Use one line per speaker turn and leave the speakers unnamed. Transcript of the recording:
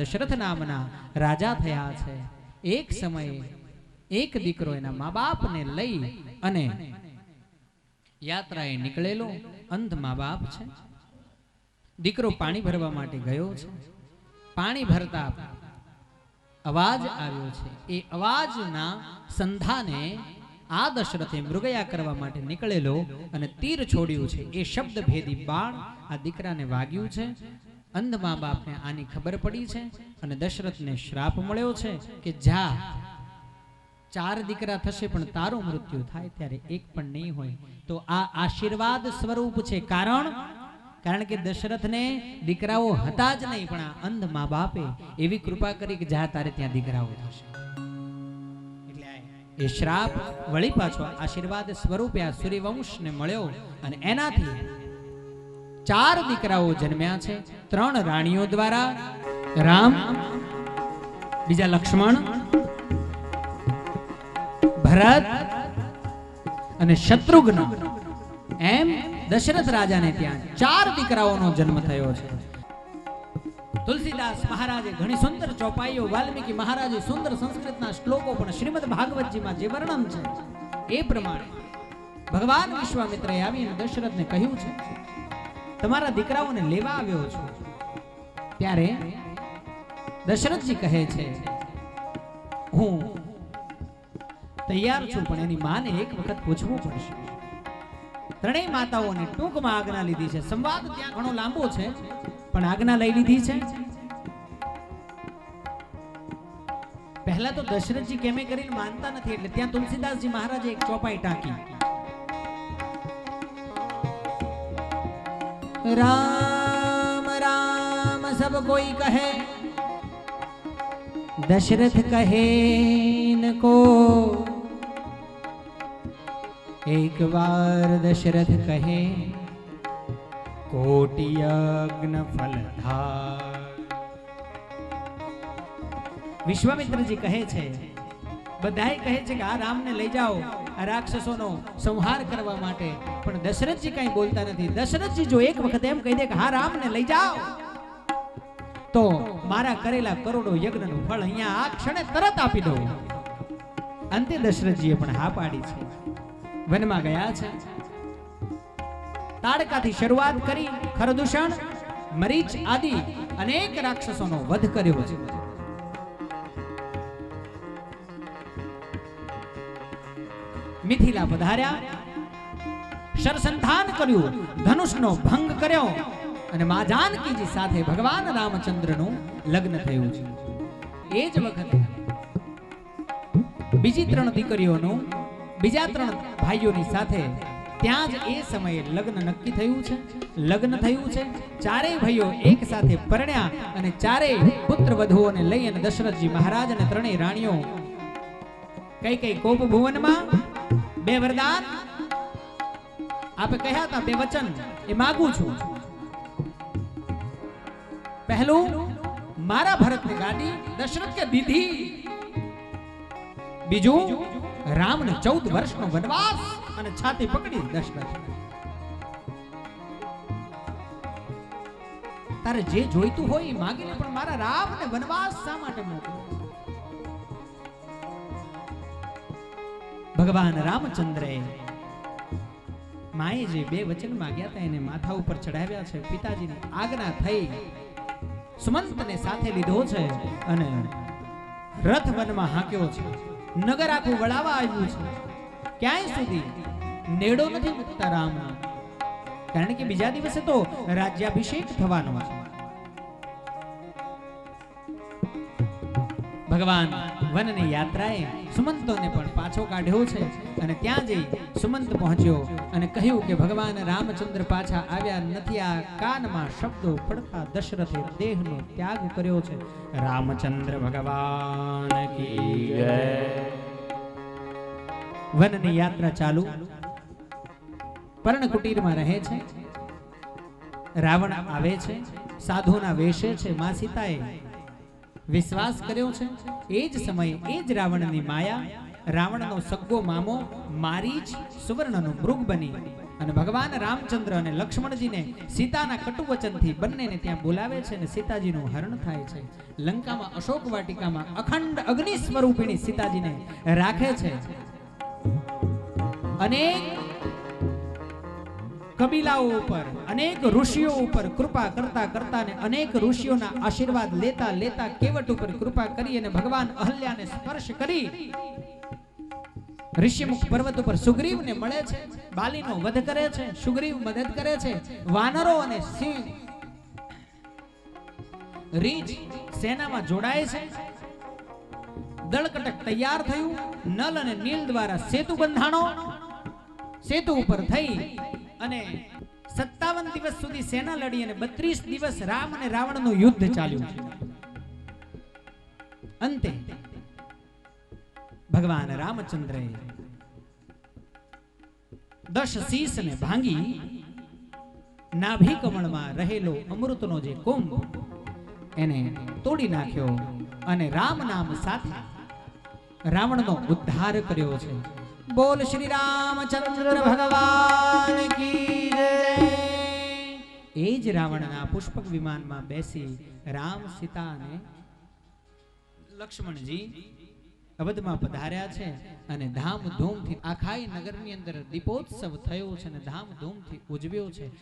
દશરથ નામના રાજા થયા છે. એક સમયે એક દીકરો એના મા બાપને લઈ અને યાત્રાએ નીકળેલો અંધ મા બાપ છે. દીકરો પાણી ભરવા માટે ગયો છે. પાણી ભરતા અવાજ આવ્યો છે. એ અવાજના સંધાને આ દશરથે મૃગયા કરવા માટે નીકળેલો અને તીર છોડ્યું છે. એ શબ્દ ભેદી બાણ આ દીકરાને વાગ્યું છે. અંધ મા બાપને આની ખબર પડી છે અને દશરથને શ્રાપ મળ્યો છે કે જા, ચાર દીકરા થશે પણ તારું મૃત્યુ થાય ત્યારે એક પણ નહીં હોય. તો આ આશીર્વાદ સ્વરૂપ છે. કારણ? કારણ કે દશરથને દીકરાઓ હતા જ નહીં, પણ આ અંધ મા બાપે એવી કૃપા કરી કે જા, તારે ત્યાં દીકરાઓ થશે. એ શ્રાપ વળી પાછો આશીર્વાદ સ્વરૂપે આ સૂર્યવંશને મળ્યો અને એનાથી ચાર દીકરાઓ જન્મ્યા છે. ત્રણ રાણીઓ દ્વારા. રામ, બીજા લક્ષ્મણ, ભરત અને શત્રુઘ્ન. એમ દશરથ રાજાને ત્યાં ચાર દીકરાઓનો જન્મ થયો છે. તુલસીદાસ મહારાજે ઘણી સુંદર ચોપાઈઓ, વાલ્મીકી મહારાજે સુંદર સંસ્કૃતના શ્લોકો પણ શ્રીમદ ભાગવતજીમાં જે વર્ણન છે, એ પ્રમાણે ભગવાન વિશ્વામિત્રએ આવીને દશરથને કહ્યું છે. તમારા દીકરાઓને લેવા આવ્યો છું. ત્યારે દશરથજી કહે છે, હું તૈયાર છું, પણ એની માને એક વખત પૂછવું પડશે. ત્રણેય માતાઓને ટૂંકમાં આજ્ઞા લીધી છે. સંવાદ ત્યાં ઘણો લાંબો છે, પણ આજ્ઞા લઈ લીધી છે. પહેલા તો દશરથજી કેમે કરીને માનતા નથી, એટલે ત્યાં તુલસીદાસજી મહારાજે એક ચોપાઈ ટાંકી. રામ રામ સબ કોઈ કહે દશરથ કહે नको એક વાર દશરથ કહે કોટી યજ્ઞ ફલધાર વિશ્વામિત્રજી કહે છે બધાય કહે છે કે આ રામને લઈ જાઓ આ રાક્ષસોનો સંહાર કરવા માટે। પણ દશરથજી કઈ બોલતા નથી. દશરથજી જો એક વખત એમ કહી દે કે, હા, રામને લઈ જાઓ. તો મારા કરેલા કરોડો યજ્ઞનું ફળ અહીંયા આ ક્ષણે તરત આપી દઉં. અંતે દશરથજીએ પણ હા પાડી છે. વનમાં ગયા છે. તાડકાથી શરૂઆત કરી, ખરદૂષણ, મરીચ આદિ અનેક રાક્ષસોનો વધ કર્યો છે. મિથિલા પધાર્યા. શરસંધાન કર્યું, ધનુષનો ભંગ કર્યો અને મા જાનકીજી સાથે ભગવાન રામચંદ્રનું લગ્ન થયું છે. એ જ વખતે બીજી ત્રણ દીકરીઓનું, બીજા ત્રણ ભાઈઓની સાથે ત્યાં જ એ સમયે લગ્ન નક્કી થયું છે. લગ્ન થયું છે. ચારેય ભાઈઓ એક સાથે પરણ્યા અને ચારેય પુત્ર વધુઓને લઈ અને દશરથજી મહારાજ અને ત્રણેય રાણીઓ કઈ કઈ કોપ ભુવનમાં બે વરદાન આપે કહ્યા હતા બે વચન, એ માગું છું. પહેલું, મારા ભરતની ગાડી, દશરથ કે દીધી? બીજું રામને ચૌદ વર્ષનો વનવાસ અને છાતી પકડી દશરથ. તારે જે જોઈતું હોય એ માગીને પણ મારા રામ ને વનવાસ શા માટે મોકલો? ભગવાન રામચંદ્રએ માએ જે બે વચન માંગ્યા હતા, એને માથા ઉપર ચડાવ્યા છે. પિતાજીની આજ્ઞા થઈ. સુમંતને સાથે લીધો છે અને રથ વનમાં હાંક્યો છે. નગર આખું વળાવા આવ્યું છે. ક્યાંય સુધી નેડો નથી મૂકતા રામનો કારણ કે બીજા દિવસે તો રાજ્યાભિષેક થવાનો છે. ભગવાન વનની યાત્રાએ સુમંતોને પણ પાછો કાઢ્યો છે. અને ત્યાં જઈ સુમંત પહોંચ્યો અને કહ્યું કે, ભગવાન રામચંદ્ર પાછા આવ્યા નથી. આ કાનમાં શબ્દો પડતા દશરથે દેહનો ત્યાગ કર્યો છે. રામચંદ્ર ભગવાન કી જય. વનની યાત્રા ચાલુ. પર્ણકુટીરમાં રહે છે. રાવણ આવે છે. સાધુના વેશે છે. મા સીતાએ વિશ્વાસ કર્યો છે? એ જ સમયે એ જ રાવણની માયા, રાવણનો સગ્ગો મામો, મારી જ સુવર્ણનો મૃગ બની. અને ભગવાન રામચંદ્ર અને લક્ષ્મણજીને સીતાના કટુવચનથી બંનેને ત્યાં બોલાવે છે અને સીતાજીનું હરણ થાય છે. લંકામાં અશોક વાટિકામાં અખંડ અગ્નિ સ્વરૂપિણી સીતાજીને રાખે છે. અનેક કબીલાઓ ઉપર, અનેક ઋષિઓ ઉપર કૃપા કરતા કરતા ને અનેક ઋષિઓના આશીર્વાદ લેતા લેતા કેવટ ઉપર કૃપા કરી અને ભગવાન અહલ્યાને સ્પર્શ કરી. ઋષિમુખ પર્વત ઉપર સુગ્રીવને મળે છે, બાલીનો વધ કરે છે, સુગ્રીવ મદદ કરે છે, વાનરો અને સિંહ રીંછ સેનામાં જોડાય છે. દળકટક તૈયાર થયું, નલ અને નીલ દ્વારા સેતુ બંધાણો, સેતુ ઉપર થઈ. અને સત્તાવન દિવસ સુધી સેના લડી અને બત્રીસ દિવસ રામ અને રાવણનું યુદ્ધ ચાલ્યું. છે અંતે ભગવાન રામચંદ્રએ દશ શીશને ભાંગી નાભી કમળમાં રહેલો અમૃતનો જે કુંભ એને તોડી નાખ્યો અને રામ નામ સાથે રાવણનો ઉદ્ધાર કર્યો છે. બોલ શ્રી રામચંદ્ર ભગવાન કી એ જ રાવણના પુષ્પક વિમાનમાં બેસી રામ સીતા અને લક્ષ્મણજી અવધમાં પધાર્યા છે અને ધામધૂમથી આખાઈ નગરની અંદર દીપોત્સવ થયો છે અને ધામધૂમથી ઉજવ્યો છે